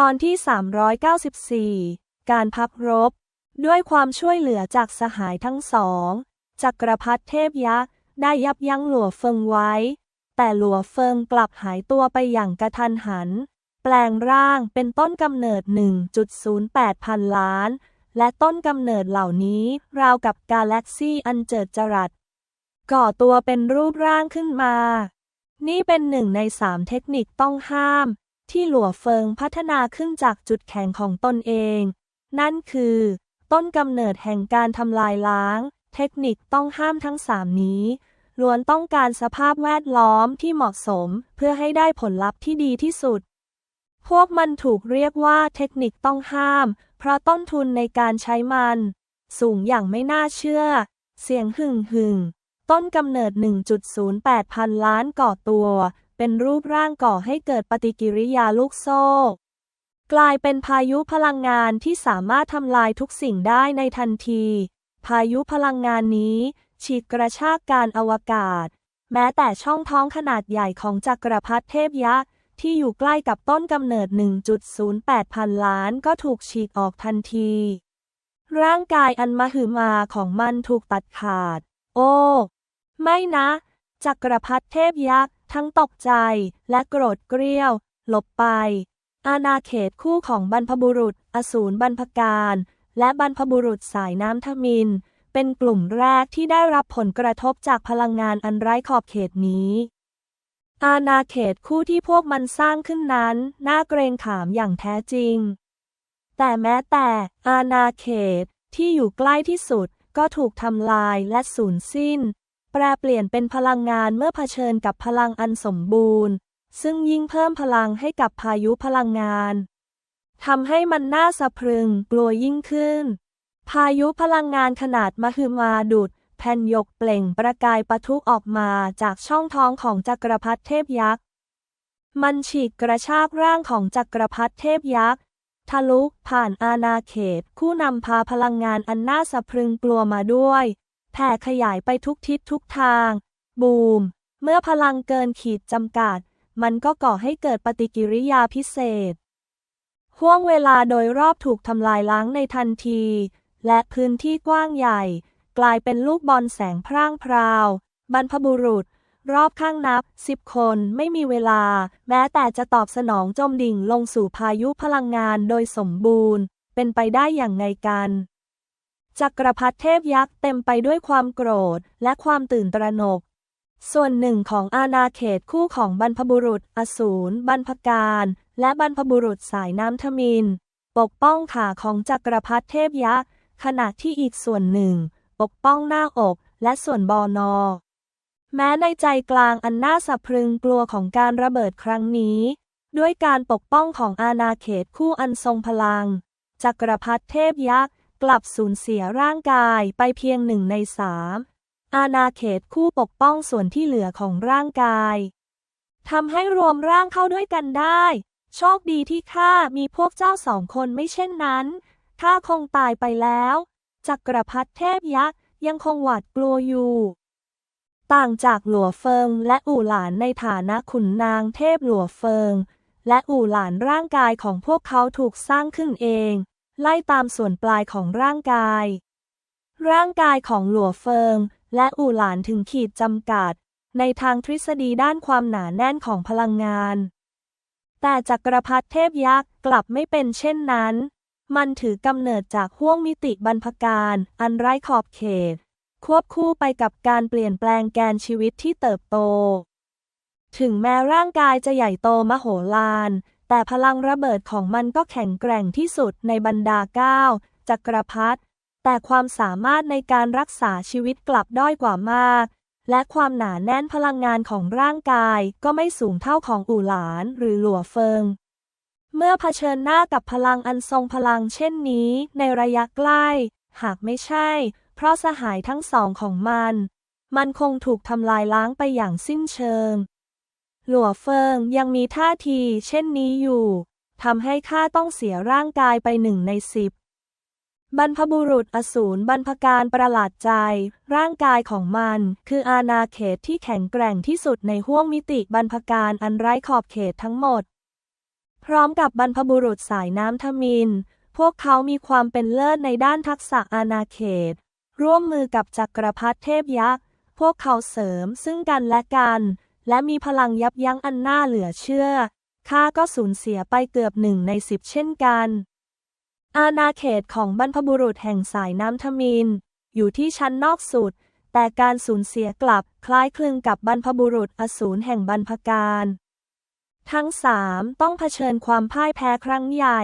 ตอนที่ 394 การพักรบ ด้วยความช่วยเหลือจากสหายทั้งสอง จักรพรรดิเทพยักษ์ได้ยับยั้งหลัวเฟิงไว้ แต่หลัวเฟิงกลับหายตัวไปอย่างกระทันหัน แปลงร่างเป็นต้นกำเนิด 1.08 พันล้าน และต้นกำเนิดเหล่านี้ราวกับกาแล็กซี่อันเจิดจรัส ก่อตัวเป็นรูปร่างขึ้นมา นี่เป็นหนึ่งในสามเทคนิคต้องห้าม ที่หลัวเฟิงพัฒนาขึ้นจากจุดแข็งของตนเอง นั่นคือ ต้นกำเนิดแห่งการทำลายล้าง เทคนิคต้องห้ามทั้งสามนี้ ล้วนต้องการสภาพแวดล้อมที่เหมาะสมเพื่อให้ได้ผลลัพธ์ที่ดีที่สุด พวกมันถูกเรียกว่าเทคนิคต้องห้าม เพราะต้นทุนในการใช้มัน สูงอย่างไม่น่าเชื่อ เสียงหึ่งหึ่งต้นกำเนิด 1.08 พันล้านก่อตัว เป็นรูปร่างก่อให้เกิดปฏิกิริยาลูกโซ่ กลายเป็นพายุพลังงานที่สามารถทำลายทุกสิ่งได้ในทันที พายุพลังงานนี้ฉีดกระชากการอวกาศ แม้แต่ช่องท้องขนาดใหญ่ของจักรพรรดิเทพยักษ์ที่อยู่ใกล้กับต้นกำเนิด 1.08 พันล้านก็ถูกฉีกออกทันที ร่างกายอันมหึมาของมันถูกตัดขาด โอ้ ไม่นะ จักรพรรดิเทพยักษ์ ทั้งตกใจและโกรธเกรี้ยว หลบไป อาณาเขตคู่ของบรรพบุรุษ อสูรบรรพการ และบรรพบุรุษสายน้ำทมิน เป็นกลุ่มแรกที่ได้รับผลกระทบจากพลังงานอันไร้ขอบเขตนี้ อาณาเขตคู่ที่พวกมันสร้างขึ้นนั้น น่าเกรงขามอย่างแท้จริง แต่แม้แต่อาณาเขตที่อยู่ใกล้ที่สุดก็ถูกทำลายและสูญสิ้น แปรเปลี่ยนเป็นพลังงานเมื่อเผชิญกับพลังอันสมบูรณ์ ซึ่งยิ่งเพิ่มพลังให้กับพายุพลังงานทำให้มันน่าสะพรึงกลัวยิ่งขึ้น พายุพลังงานขนาดมหึมาดุดแผ่นหยกเปล่งประกายปะทุออกมาจากช่องท้องของจักรพรรดิเทพยักษ์ มันฉีกกระชากร่างของจักรพรรดิเทพยักษ์ทะลุผ่านอาณาเขต คู่นำพาพลังงานอันน่าสะพรึงกลัวมาด้วย แผ่ขยายไปทุกทิศทุกทาง บูม เมื่อพลังเกินขีดจำกัด มันก็ก่อให้เกิดปฏิกิริยาพิเศษห่วงเวลาโดยรอบถูกทำลายล้างในทันที และพื้นที่กว้างใหญ่ กลายเป็นลูกบอลแสงพร่างพราว บรรพบุรุษ รอบข้างนับสิบคนไม่มีเวลา แม้แต่จะตอบสนองจมดิ่งลงสู่พายุพลังงานโดยสมบูรณ์ เป็นไปได้อย่างไงกัน จักรพรรดิเทพยักษ์เต็มไปด้วยความโกรธและความตื่นตระหนก ส่วนหนึ่งของอาณาเขตคู่ของบรรพบุรุษ อสูรบรรพการ และบรรพบุรุษสายน้ำทมิน ปกป้องขาของจักรพรรดิเทพยักษ์ขณะที่อีกส่วนหนึ่ง ปกป้องหน้าอกและส่วนบอนอ แม้ในใจกลางอันน่าสะพรึงกลัวของการระเบิดครั้งนี้ ด้วยการปกป้องของอาณาเขตคู่อันทรงพลัง จักรพรรดิเทพยักษ์ กลับสูญเสียร่างกายไปเพียงหนึ่งในสามอาณาเขตคู่ปกป้องส่วนที่เหลือของร่างกายทำให้รวมร่างเข้าด้วยกันได้ โชคดีที่ข้ามีพวกเจ้าสองคนไม่เช่นนั้นข้าคงตายไปแล้วจักรพรรดิเทพยักษ์ยังคงหวาดกลัวอยู่ ต่างจากหลัวเฟิงและอู่หลานในฐานะขุนนางเทพหลัวเฟิง และอู่หลานร่างกายของพวกเขาถูกสร้างขึ้นเอง ไล่ตามส่วนปลายของร่างกาย ร่างกายของหลัวเฟิง และอู่หลานถึงขีดจำกัด ในทางทฤษฎีด้านความหนาแน่นของพลังงาน แต่จักรพรรดิเทพยักษ์กลับไม่เป็นเช่นนั้น มันถือกำเนิดจากห้วงมิติบรรพการ อันไร้ขอบเขต ควบคู่ไปกับการเปลี่ยนแปลงแกนชีวิตที่เติบโต ถึงแม้ร่างกายจะใหญ่โตมโหฬาร แต่พลังระเบิดของมันก็แข็งแกร่งที่สุดในบรรดาเก้าจักรพรรดิแต่ความสามารถในการรักษาชีวิตกลับด้อยกว่ามาก และความหนาแน่นพลังงานของร่างกายก็ไม่สูงเท่าของอู่หลานหรือหลัวเฟิง เมื่อเผชิญหน้ากับพลังอันทรงพลังเช่นนี้ในระยะใกล้ หากไม่ใช่ เพราะสหายทั้งสองของมัน มันคงถูกทำลายล้างไปอย่างสิ้นเชิง หลัวเฟิงยังมีท่าทีเช่นนี้อยู่ทำให้ข้าต้องเสียร่างกายไปหนึ่งในสิบบรรพบุรุษอสูรบรรพการประหลาดใจ ร่างกายของมัน คืออาณาเขตที่แข็งแกร่งที่สุดในห้วงมิติบรรพการอันไร้ขอบเขตทั้งหมด พร้อมกับบรรพบุรุษสายน้ำทมิน พวกเขามีความเป็นเลิศในด้านทักษะอาณาเขต ร่วมมือกับจักรพรรดิเทพยักษ์ พวกเขาเสริมซึ่งกันและกัน และมีพลังยับยั้งอันน่าเหลือเชื่อ ข้าก็สูญเสียไปเกือบหนึ่งในสิบเช่นกัน อาณาเขตของบรรพบุรุษแห่งสายน้ำทมิน อยู่ที่ชั้นนอกสุด แต่การสูญเสียกลับคล้ายคลึงกับบรรพบุรุษอสูรแห่งบรรพการ ทั้งสามต้องเผชิญความพ่ายแพ้ครั้งใหญ่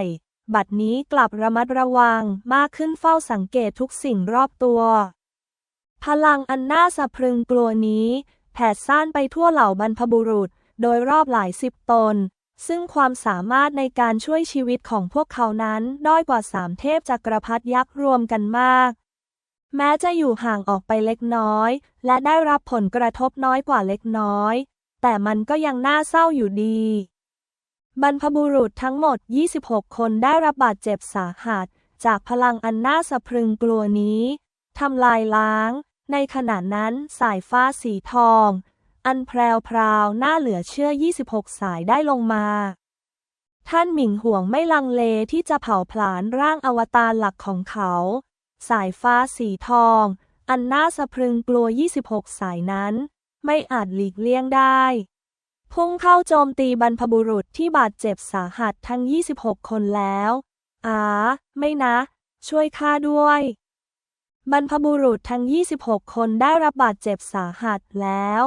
บัดนี้กลับระมัดระวังมากขึ้นเฝ้าสังเกตทุกสิ่งรอบตัว พลังอันน่าสะพรึงกลัวนี้ แผ่ซ่านไปทั่วเหล่าบรรพบุรุษ โดยรอบหลายสิบตน ซึ่งความสามารถในการช่วยชีวิตของพวกเขานั้นด้อยกว่าสามเทพจักรพรรดิยักษ์รวมกันมาก แม้จะอยู่ห่างออกไปเล็กน้อย และได้รับผลกระทบน้อยกว่าเล็กน้อย แต่มันก็ยังน่าเศร้าอยู่ดี บรรพบุรุษทั้งหมด 26 คนได้รับบาดเจ็บสาหัส จากพลังอันน่าสะพรึงกลัวนี้ทำลายล้าง ในขณะนั้นสายฟ้าสีทอง อันแพรวพราวน่าเหลือเชื่อ 26 สายได้ลงมา ท่านหมิงห่วงไม่ลังเลที่จะเผาผลาญร่างอวตารหลักของเขา สายฟ้าสีทอง อันน่าสะพรึงกลัว 26 สายนั้น ไม่อาจหลีกเลี่ยงได้ พุ่งเข้าโจมตีบรรพบุรุษที่บาดเจ็บสาหัสทั้ง 26 คนแล้ว อาไม่นะ ช่วยข้าด้วย บรรพบุรุษทั้ง 26 คนได้รับบาดเจ็บสาหัสแล้ว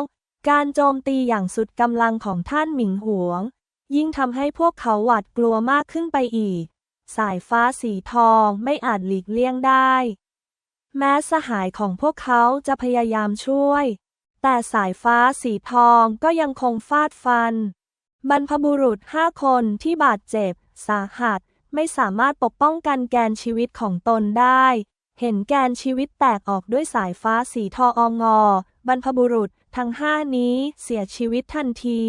การโจมตีอย่างสุดกำลังของท่านหมิงหวง ยิ่งทำให้พวกเขาหวาดกลัวมากขึ้นไปอีก สายฟ้าสีทองไม่อาจหลีกเลี่ยงได้ แม้สหายของพวกเขาจะพยายามช่วย แต่สายฟ้าสีทองก็ยังคงฟาดฟัน บรรพบุรุษห้าคนที่บาดเจ็บ สาหัสไม่สามารถปกป้องกันแกนชีวิตของตนได้ เห็นแกนชีวิตแตกออกด้วยสายฟ้าสีทององอ บรรพบุรุษทั้งห้านี้เสียชีวิตทันที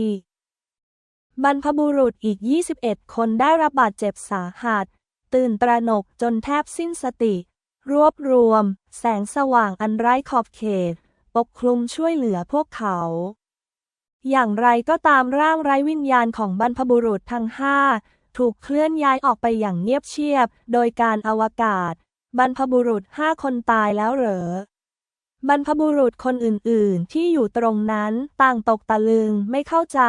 บรรพบุรุษอีก 21 คนได้รับบาดเจ็บสาหัส ตื่นตระหนกจนแทบสิ้นสติ รวบรวม แสงสว่างอันไร้ขอบเขต ปกคลุมช่วยเหลือพวกเขา อย่างไรก็ตามร่างไร้วิญญาณของบรรพบุรุษทั้งห้าถูกเคลื่อนย้ายออกไปอย่างเงียบเชียบ โดยการอวกาศ บรรพบุรุษห้าคนตายแล้วเหรอบรรพบุรุษคนอื่น ๆ ที่อยู่ตรงนั้นต่างตกตะลึงไม่เข้าใจ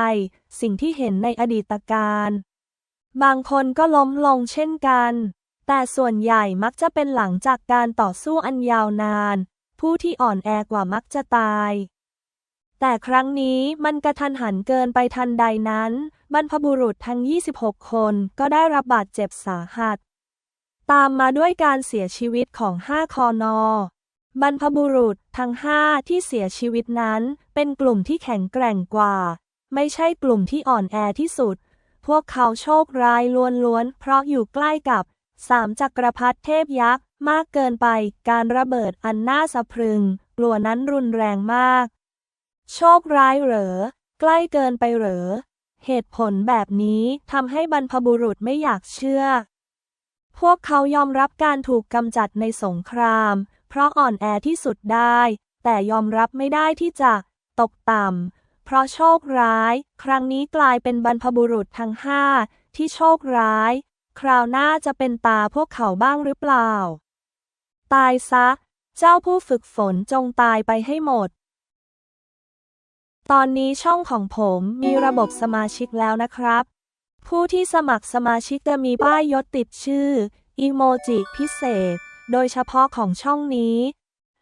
สิ่งที่เห็นในอดีตการ บางคนก็ล้มลงเช่นกัน แต่ส่วนใหญ่มักจะเป็นหลังจากการต่อสู้อันยาวนาน ผู้ที่อ่อนแอกว่ามักจะตาย แต่ครั้งนี้มันกระทันหันเกินไปทันใดนั้น บรรพบุรุษทั้ง 26 คนก็ได้รับบาดเจ็บสาหัส ตามมาด้วยการเสียชีวิตของห้าคอนอ บรรพบุรุษทั้งห้าที่เสียชีวิตนั้น เป็นกลุ่มที่แข็งแกร่งกว่า ไม่ใช่กลุ่มที่อ่อนแอที่สุด พวกเขาโชคร้ายล้วนๆ เพราะอยู่ใกล้กับสามจักรพรรดิเทพยักษ์มากเกินไป การระเบิดอันน่าสะพรึง กลัวนั้นรุนแรงมาก โชคร้ายเหรอ ใกล้เกินไปเหรอ เหตุผลแบบนี้ทำให้บรรพบุรุษไม่อยากเชื่อ พวกเขายอมรับการถูกกำจัดในสงคราม เพราะอ่อนแอที่สุดได้ แต่ยอมรับไม่ได้ที่จะตกต่ำ เพราะโชคร้าย ครั้งนี้กลายเป็นบรรพบุรุษทั้งห้าที่โชคร้าย คราวหน้าจะเป็นตาพวกเขาบ้างหรือเปล่า ตายซะ เจ้าผู้ฝึกฝนจงตายไปให้หมด ตอนนี้ช่องของผมมีระบบสมาชิกแล้วนะครับ ผู้ที่สมัครสมาชิกจะมีป้ายยศติดชื่ออีโมจิพิเศษ โดยเฉพาะของช่องนี้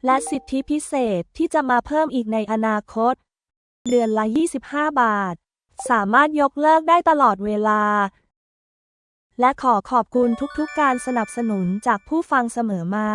และสิทธิพิเศษที่จะมาเพิ่มอีกในอนาคต เดือนละ 25 บาท สามารถยกเลิกได้ตลอดเวลา และขอขอบคุณทุกๆการสนับสนุนจากผู้ฟังเสมอมา